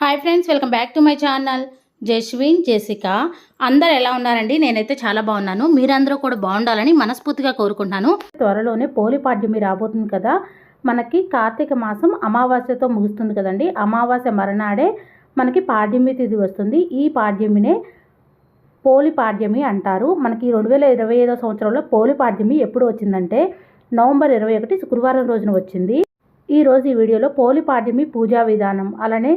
Hi friends welcome back to my channel Jaswin Jessica అందరు ఎలా ఉన్నారండి? నేనైతే చాలా బాగున్నాను. మీరందరూ కూడా బాగుండాలని మనస్ఫూర్తిగా కోరుకుంటున్నాను. త్వరలోనే పోలిపాడ్యమి రాబోతుంది కదా. మనకి కార్తీక మాసం అమావాస్యతో ముగుస్తుంది కదండి. అమావాస్య మరణాడే మనకి పాడ్యమి తిథి వస్తుంది. ఈ పాడ్యమినే పోలిపాడ్యమి అంటారు. మనకి రెండు వేల ఇరవై ఐదో సంవత్సరంలో పోలిపాడ్యమి ఎప్పుడు వచ్చిందంటే నవంబర్ ఇరవై ఒకటి శుక్రవారం రోజున వచ్చింది. ఈరోజు ఈ వీడియోలో పోలిపాడ్యమి పూజా విధానం అలానే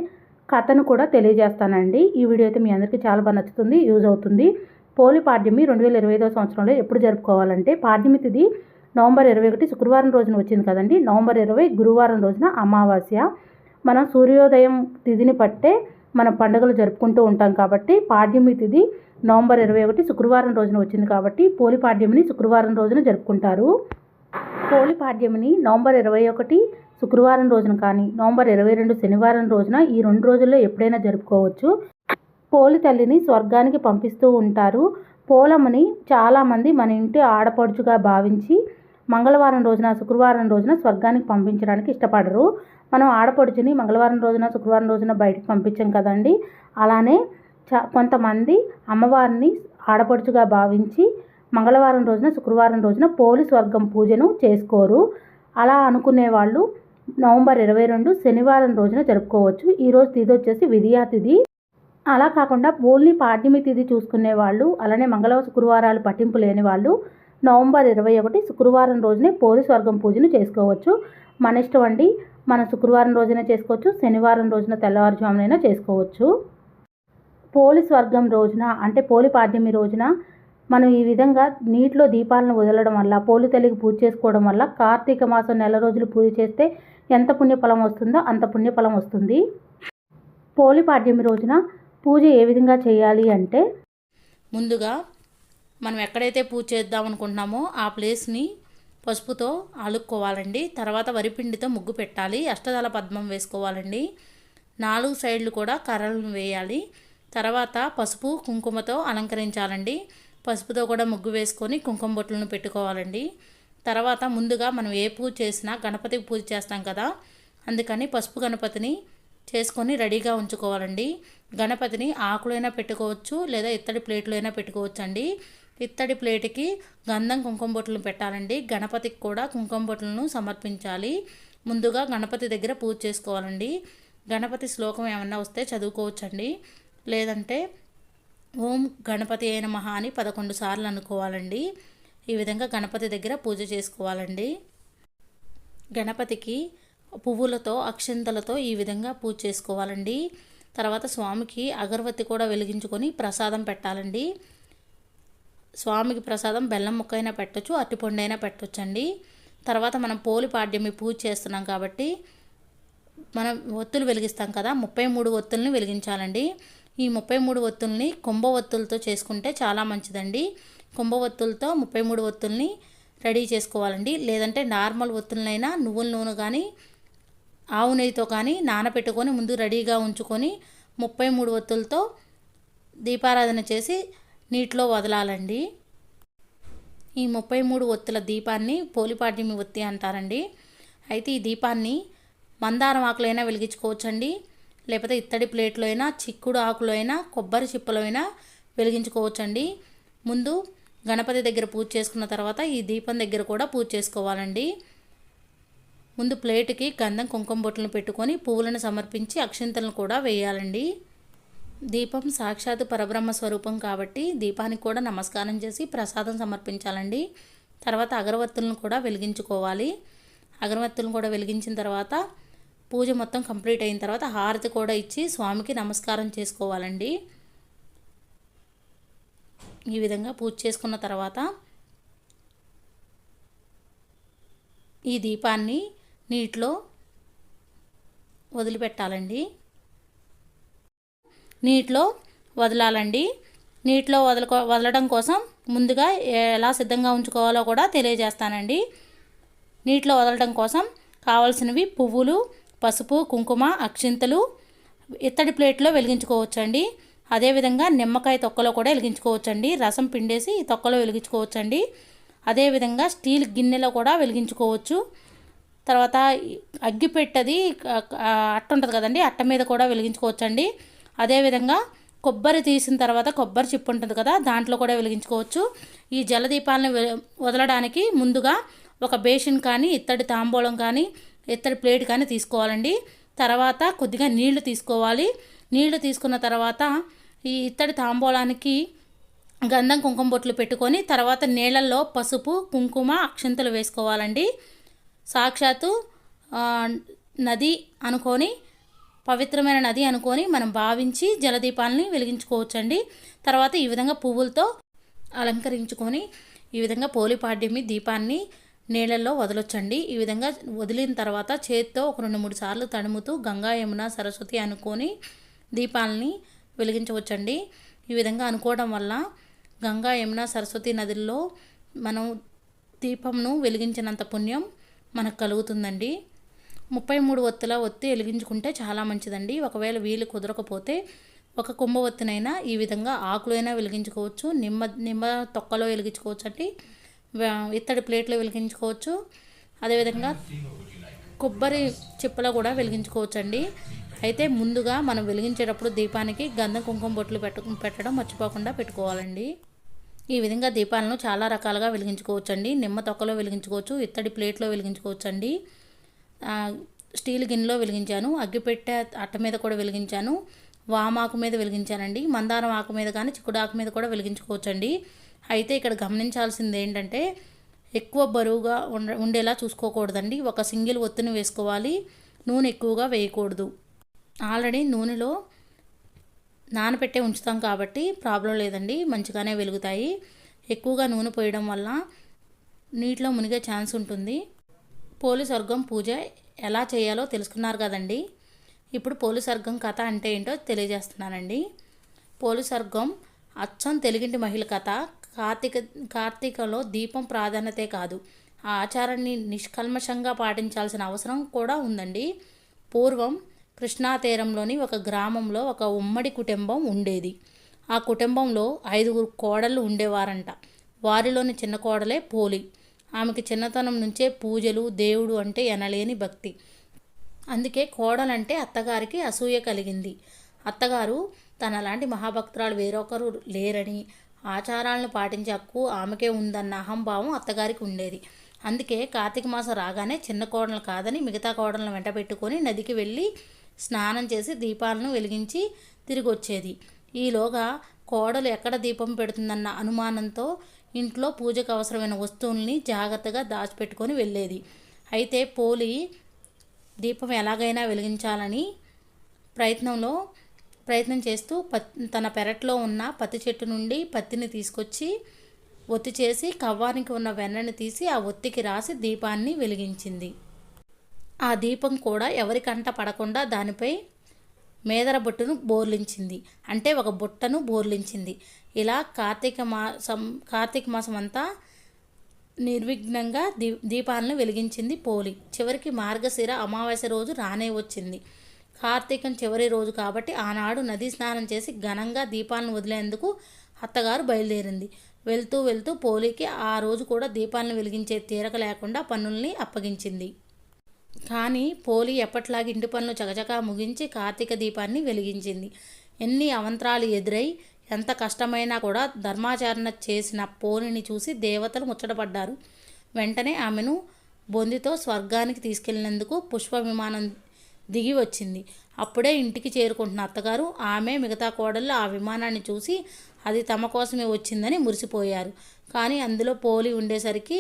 కథను కూడా తెలియజేస్తానండి. ఈ వీడియో అయితే మీ అందరికీ చాలా బాగా నచ్చుతుంది యూజ్ అవుతుంది. పోలి పాడ్యమి రెండు వేల ఇరవై ఐదో సంవత్సరంలో ఎప్పుడు జరుపుకోవాలంటే పాడ్యమి తిది నవంబర్ ఇరవై ఒకటి శుక్రవారం రోజున వచ్చింది కదండి. నవంబర్ ఇరవై గురువారం రోజున అమావాస్య. మనం సూర్యోదయం తిథిని పట్టే మనం పండుగలు జరుపుకుంటూ ఉంటాం కాబట్టి పాడ్యమి తిథి నవంబర్ ఇరవై ఒకటి శుక్రవారం రోజున వచ్చింది కాబట్టి పోలి పాడ్యమిని శుక్రవారం రోజున జరుపుకుంటారు. పోలి పాడ్యమిని నవంబర్ ఇరవై ఒకటి శుక్రవారం రోజున కానీ నవంబర్ ఇరవై రెండు శనివారం రోజున ఈ రెండు రోజుల్లో ఎప్పుడైనా జరుపుకోవచ్చు. పోలి తల్లిని స్వర్గానికి పంపిస్తూ ఉంటారు. పోలమ్మని చాలామంది మన ఇంటి ఆడపడుచుగా భావించి మంగళవారం రోజున శుక్రవారం రోజున స్వర్గానికి పంపించడానికి ఇష్టపడరు. మనం ఆడపడుచుని మంగళవారం రోజున శుక్రవారం రోజున బయటకు పంపించాం కదండి. అలానే చా కొంతమంది అమ్మవారిని ఆడపడుచుగా భావించి మంగళవారం రోజున శుక్రవారం రోజున పోలి స్వర్గం పూజను చేసుకోరు. అలా అనుకునే వాళ్ళు నవంబర్ ఇరవై రెండు శనివారం రోజున జరుపుకోవచ్చు. ఈరోజు తిథి వచ్చేసి విధియా తిథి అలా కాకుండా ఓన్లీ పాడ్యమి తిథి చూసుకునే వాళ్ళు అలానే మంగళవారం శుక్రవారాలు పట్టింపు లేని వాళ్ళు నవంబర్ ఇరవై ఒకటి శుక్రవారం రోజునే పోలీస్ వర్గం పూజను చేసుకోవచ్చు. మన ఇష్టం అండి మనం శుక్రవారం రోజున చేసుకోవచ్చు శనివారం రోజున తెల్లవారుజామునైనా చేసుకోవచ్చు. పోలీస్ వర్గం రోజున అంటే పోలి పాడ్యమి రోజున మనం ఈ విధంగా నీటిలో దీపాలను వదలడం వల్ల పోలి తల్లికి పూజ చేసుకోవడం వల్ల కార్తీక మాసం నెల రోజులు పూజ చేస్తే ఎంత పుణ్యఫలం వస్తుందో అంత పుణ్యఫలం వస్తుంది. పోలి పాడ్యమి రోజున పూజ ఏ విధంగా చేయాలి అంటే ముందుగా మనం ఎక్కడైతే పూజ చేద్దాం అనుకుంటున్నామో ఆ ప్లేస్ని పసుపుతో అలుక్కోవాలండి. తర్వాత వరిపిండితో ముగ్గు పెట్టాలి. అష్టదళ పద్మం వేసుకోవాలండి. నాలుగు సైడ్లు కూడా కర్రలను వేయాలి. తర్వాత పసుపు కుంకుమతో అలంకరించాలండి. పసుపుతో కూడా ముగ్గు వేసుకొని కుంకుమ బొట్లను పెట్టుకోవాలండి. తర్వాత ముందుగా మనం ఏ పూజ చేసినా గణపతికి పూజ చేస్తాం కదా అందుకని పసుపు గణపతిని చేసుకొని రెడీగా ఉంచుకోవాలండి. గణపతిని ఆకులైనా పెట్టుకోవచ్చు లేదా ఇత్తడి ప్లేట్లో అయినా పెట్టుకోవచ్చు అండి ఇత్తడి ప్లేట్కి గంధం కుంకుమ బొట్లను పెట్టాలండి. గణపతికి కూడా కుంకుమ బొట్లను సమర్పించాలి. ముందుగా గణపతి దగ్గర పూజ చేసుకోవాలండి. గణపతి శ్లోకం ఏమన్నా వస్తే చదువుకోవచ్చండి. లేదంటే ఓం గణపతి అయిన మహా అని పదకొండు సార్లు అనుకోవాలండి. ఈ విధంగా గణపతి దగ్గర పూజ చేసుకోవాలండి. గణపతికి పువ్వులతో అక్షంతలతో ఈ విధంగా పూజ చేసుకోవాలండి. తర్వాత స్వామికి అగరవత్తి కూడా వెలిగించుకొని ప్రసాదం పెట్టాలండి. స్వామికి ప్రసాదం బెల్లం ముక్కైనా పెట్టచ్చు అరటిపండు అయినా పెట్టొచ్చండి. తర్వాత మనం పోలి పాడ్యమి పూజ చేస్తున్నాం కాబట్టి మనం ఒత్తులు వెలిగిస్తాం కదా ముప్పై మూడు ఒత్తుల్ని వెలిగించాలండి. ఈ ముప్పై మూడు ఒత్తుల్ని కుంభ ఒత్తులతో చేసుకుంటే చాలా మంచిదండి. కుంభ ఒత్తులతో ముప్పై మూడు ఒత్తుల్ని రెడీ చేసుకోవాలండి. లేదంటే నార్మల్ ఒత్తులనైనా నువ్వుల నూనె కానీ ఆవు నెయ్యితో కానీ నానబెట్టుకొని ముందు రెడీగా ఉంచుకొని ముప్పై మూడు ఒత్తులతో దీపారాధన చేసి నీటిలో వదలాలండి. ఈ ముప్పై మూడు ఒత్తుల దీపాన్ని పోలిపాడ్యమి ఒత్తి అంటారండి. అయితే ఈ దీపాన్ని మందారం ఆకులైనా వెలిగించుకోవచ్చండి. లేకపోతే ఇత్తడి ప్లేట్లో అయినా చిక్కుడు ఆకులో అయినా కొబ్బరి చిప్పలో అయినా వెలిగించుకోవచ్చండి. ముందు గణపతి దగ్గర పూజ చేసుకున్న తర్వాత ఈ దీపం దగ్గర కూడా పూజ చేసుకోవాలండి. ముందు ప్లేట్కి గంధం కుంకుమ బొట్లను పెట్టుకొని పువ్వులను సమర్పించి అక్షింతలను కూడా వేయాలండి. దీపం సాక్షాత్ పరబ్రహ్మ స్వరూపం కాబట్టి దీపానికి కూడా నమస్కారం చేసి ప్రసాదం సమర్పించాలండి. తర్వాత అగరవత్తులను కూడా వెలిగించుకోవాలి. అగరవత్తులను కూడా వెలిగించిన తర్వాత పూజ మొత్తం కంప్లీట్ అయిన తర్వాత హారతి కూడా ఇచ్చి స్వామికి నమస్కారం చేసుకోవాలండి. ఈ విధంగా పూజ చేసుకున్న తర్వాత ఈ దీపాన్ని నీటిలో వదిలిపెట్టాలండి. నీటిలో వదలాలండి. నీటిలో వదలకో వదలడం కోసం ముందుగా ఎలా సిద్ధంగా ఉంచుకోవాలో కూడా తెలియజేస్తానండి. నీటిలో వదలడం కోసం కావాల్సినవి పువ్వులు పసుపు కుంకుమ అక్షింతలు ఇత్తడి ప్లేట్లో వెలిగించుకోవచ్చండి. అదేవిధంగా నిమ్మకాయ తొక్కలో కూడా వెలిగించుకోవచ్చండి. రసం పిండేసి ఈ తొక్కలో వెలిగించుకోవచ్చండి. అదేవిధంగా స్టీల్ గిన్నెలో కూడా వెలిగించుకోవచ్చు. తర్వాత అగ్గిపెట్టది అట్ట ఉంటుంది కదండి అట్ట మీద కూడా వెలిగించుకోవచ్చండి. అదేవిధంగా కొబ్బరి తీసిన తర్వాత కొబ్బరి చిప్పు ఉంటుంది కదా దాంట్లో కూడా వెలిగించుకోవచ్చు. ఈ జలదీపాలను వదలడానికి ముందుగా ఒక బేసిన్ కానీ ఇత్తడి తాంబూలం కానీ ఇత్తడి ప్లేట్ కానీ తీసుకోవాలండి. తర్వాత కొద్దిగా నీళ్ళు తీసుకోవాలి. నీళ్ళు తీసుకున్న తర్వాత ఈ ఇత్తడి తాంబూలానికి గంధం కుంకుమ బొట్లు పెట్టుకొని తర్వాత నీళ్ళల్లో పసుపు కుంకుమ అక్షంతలు వేసుకోవాలండి. సాక్షాత్తు నది అనుకొని పవిత్రమైన నది అనుకొని మనం భావించి జలదీపాలని వెలిగించుకోవచ్చండి. తర్వాత ఈ విధంగా పువ్వులతో అలంకరించుకొని ఈ విధంగా పోలిపాడ్యమి దీపాన్ని నీళ్ళల్లో వదలొచ్చండి. ఈ విధంగా వదిలిన తర్వాత చేత్తో ఒక రెండు మూడు సార్లు తడుముతూ గంగా యమున సరస్వతి అనుకొని దీపాలని వెలిగించవచ్చండి. ఈ విధంగా అనుకోవడం వల్ల గంగా యమున సరస్వతి నదుల్లో మనం దీపంను వెలిగించినంత పుణ్యం మనకు కలుగుతుందండి. ముప్పై మూడు ఒత్తుల ఒత్తి వెలిగించుకుంటే చాలా మంచిదండి. ఒకవేళ వీలు కుదరకపోతే ఒక కుంభ ఒత్తినైనా ఈ విధంగా ఆకులైనా వెలిగించుకోవచ్చు. నిమ్మ నిమ్మ తొక్కలో వెలిగించుకోవచ్చు అండి ఇత్తడి ప్లేట్లో వెలిగించుకోవచ్చు. అదేవిధంగా కొబ్బరి చిప్పలో కూడా వెలిగించుకోవచ్చు అండి అయితే ముందుగా మనం వెలిగించేటప్పుడు దీపానికి గంధం కుంకుమ బొట్లు పెట్ట పెట్టడం మర్చిపోకుండా పెట్టుకోవాలండి. ఈ విధంగా దీపాలను చాలా రకాలుగా వెలిగించుకోవచ్చండి. నిమ్మ తొక్కలో వెలిగించుకోవచ్చు ఇత్తడి ప్లేట్లో వెలిగించుకోవచ్చండి. అండి స్టీల్ గిన్నెలో వెలిగించాను అగ్గిపెట్టె అట్ట మీద కూడా వెలిగించాను వామాకు మీద వెలిగించానండి మందారం ఆకు మీద కానీ చిక్కుడు ఆకు మీద కూడా వెలిగించుకోవచ్చండి. అయితే ఇక్కడ గమనించాల్సింది ఏంటంటే ఎక్కువ బరువుగా ఉండ ఉండేలా చూసుకోకూడదండి. ఒక సింగిల్ ఒత్తిని వేసుకోవాలి. నూనె ఎక్కువగా వేయకూడదు. ఆల్రెడీ నూనెలో నానబెట్టే ఉంచుతాం కాబట్టి ప్రాబ్లం లేదండి. మంచిగానే వెలుగుతాయి. ఎక్కువగా నూనె పోయడం వల్ల నీటిలో మునిగే ఛాన్స్ ఉంటుంది. పోలి స్వర్గం పూజ ఎలా చేయాలో తెలుసుకున్నారు కదండి. ఇప్పుడు పోలి స్వర్గం కథ అంటే ఏంటో తెలియజేస్తున్నానండి. పోలి స్వర్గం అచ్చం తెలుగింటి మహిళ కథ కార్తీక కార్తీకలో దీపం ప్రాధాన్యతే కాదు. ఆ ఆచారాన్ని నిష్కల్మషంగా పాటించాల్సిన అవసరం కూడా ఉందండి. పూర్వం కృష్ణా తీరంలోని ఒక గ్రామంలో ఒక ఉమ్మడి కుటుంబం ఉండేది. ఆ కుటుంబంలో ఐదుగురు కోడళ్ళు ఉండేవారంట. వారిలోని చిన్న కోడలే పోలి. ఆమెకి చిన్నతనం నుంచే పూజలు దేవుడు అంటే ఎనలేని భక్తి. అందుకే కోడలంటే అత్తగారికి అసూయ కలిగింది. అత్తగారు తనలాంటి మహాభక్తురాలు వేరొకరు లేరని ఆచారాలను పాటించే హక్కు ఆమెకే ఉందన్న అహంభావం అత్తగారికి ఉండేది. అందుకే కార్తీక మాసం రాగానే చిన్న కోడలు కాదని మిగతా కోడలను వెంట పెట్టుకొని నదికి వెళ్ళి స్నానం చేసి దీపాలను వెలిగించి తిరిగి వచ్చేది ఈలోగా కోడలు ఎక్కడ దీపం పెడుతుందన్న అనుమానంతో ఇంట్లో పూజకు అవసరమైన వస్తువుల్ని జాగ్రత్తగా దాచిపెట్టుకొని వెళ్ళేది. అయితే పోలి దీపం ఎలాగైనా వెలిగించాలని ప్రయత్నంలో ప్రయత్నం చేస్తూ పత్ తన పెరట్లో ఉన్న పత్తి చెట్టు నుండి పత్తిని తీసుకొచ్చి ఒత్తి చేసి కవ్వానికి ఉన్న వెన్నని తీసి ఆ ఒత్తికి రాసి దీపాన్ని వెలిగించింది. ఆ దీపం కూడా ఎవరికంట పడకుండా దానిపై మేదర బొట్టును బోర్లించింది. అంటే ఒక బుట్టను బోర్లించింది. ఇలా కార్తీక మాసం కార్తీక మాసం అంతా నిర్విఘ్నంగా దీ దీపాలను వెలిగించింది పోలి. చివరికి మార్గశిర అమావాస్య రోజు రానే వచ్చింది. కార్తీకం చివరి రోజు కాబట్టి ఆనాడు నదీ స్నానం చేసి ఘనంగా దీపాలను వదిలేందుకు అత్తగారు బయలుదేరింది. వెళ్తూ వెళ్తూ పోలికి ఆ రోజు కూడా దీపాలను వెలిగించే తీరక లేకుండా పనుల్ని అప్పగించింది. కానీ పోలి ఎప్పట్లాగే ఇంటి పనులు చకచకా ముగించి కార్తీక దీపాన్ని వెలిగించింది. ఎన్ని అవంతరాలు ఎదురై ఎంత కష్టమైనా కూడా ధర్మాచరణ చేసిన పోలిని చూసి దేవతలు ముచ్చటపడ్డారు. వెంటనే ఆమెను బొందితో స్వర్గానికి తీసుకెళ్ళినందుకు పుష్ప విమానం దిగి వచ్చింది. అప్పుడే ఇంటికి చేరుకుంటున్న అత్తగారు ఆమె మిగతా కోడళ్ళు ఆ విమానాన్ని చూసి అది తమ కోసమే వచ్చిందని మురిసిపోయారు. కానీ అందులో పోలి ఉండేసరికి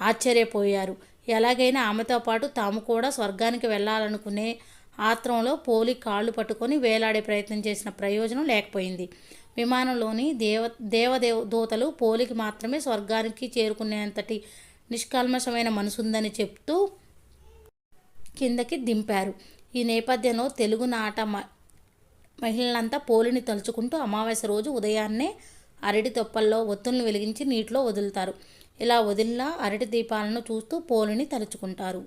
ఆశ్చర్యపోయారు. ఎలాగైనా ఆమెతో పాటు తాము కూడా స్వర్గానికి వెళ్ళాలనుకునే ఆత్రంలో పోలి కాళ్ళు పట్టుకొని వేలాడే ప్రయత్నం చేసిన ప్రయోజనం లేకపోయింది. విమానంలోని దేవ దేవదేవ దూతలు పోలికి మాత్రమే స్వర్గానికి చేరుకునేంతటి నిష్కల్మషమైన మనసుందని చెప్తూ కిందకి దింపారు. ఈ నేపథ్యంలో తెలుగు నాట మ- మహిళలంతా పోలిని తలుచుకుంటూ అమావాస్య రోజు ఉదయాన్నే అరటి తొప్పల్లో ఒత్తులను వెలిగించి నీటిలో వదులుతారు. ఇలా వదిలిన అరటి దీపాలను చూస్తూ పోలిని తలుచుకుంటారు.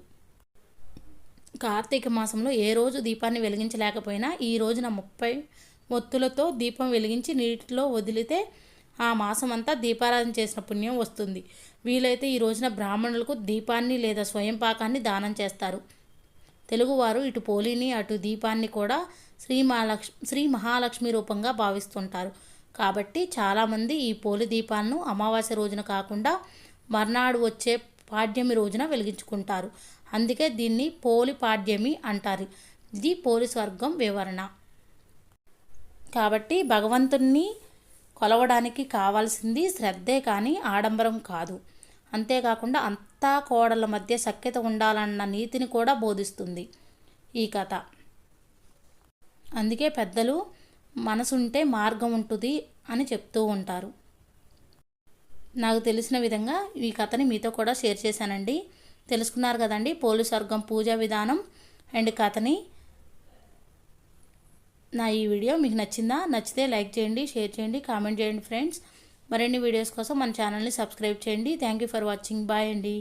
కార్తీక మాసంలో ఏ రోజు దీపాన్ని వెలిగించలేకపోయినా ఈ రోజున ముప్పై ఒత్తులతో దీపం వెలిగించి నీటిలో వదిలితే ఆ మాసం అంతా దీపారాధన చేసిన పుణ్యం వస్తుంది. వీలైతే ఈ రోజున బ్రాహ్మణులకు దీపాన్ని లేదా స్వయం పాకాన్ని దానం చేస్తారు. తెలుగువారు ఇటు పోలిని అటు దీపాన్ని కూడా శ్రీ మహాలక్ష్ శ్రీ మహాలక్ష్మి రూపంగా భావిస్తుంటారు. కాబట్టి చాలామంది ఈ పోలి దీపాలను అమావాస్య రోజున కాకుండా మర్నాడు వచ్చే పాడ్యమి రోజున వెలిగించుకుంటారు. అందుకే దీన్ని పోలి పాడ్యమి అంటారు. ఇది పోలి స్వర్గం వివరణ. కాబట్టి భగవంతుణ్ణి కొలవడానికి కావాల్సింది శ్రద్ధే కానీ ఆడంబరం కాదు. అంతేకాకుండా అంతా కోడల మధ్య సఖ్యత ఉండాలన్న నీతిని కూడా బోధిస్తుంది ఈ కథ. అందుకే పెద్దలు మనసుంటే మార్గం ఉంటుంది అని చెప్తూ ఉంటారు. నాకు తెలిసిన విధంగా ఈ కథని మీతో కూడా షేర్ చేశానండి. తెలుసుకున్నారు కదండి పోలీస్ వర్గం పూజా విధానం అండ్ కథని. నా ఈ వీడియో మీకు నచ్చిందా? నచ్చితే లైక్ చేయండి షేర్ చేయండి కామెంట్ చేయండి ఫ్రెండ్స్. మరిన్ని వీడియోస్ కోసం మన ఛానల్ని సబ్స్క్రైబ్ చేయండి. Thank you for watching. Bye అండి.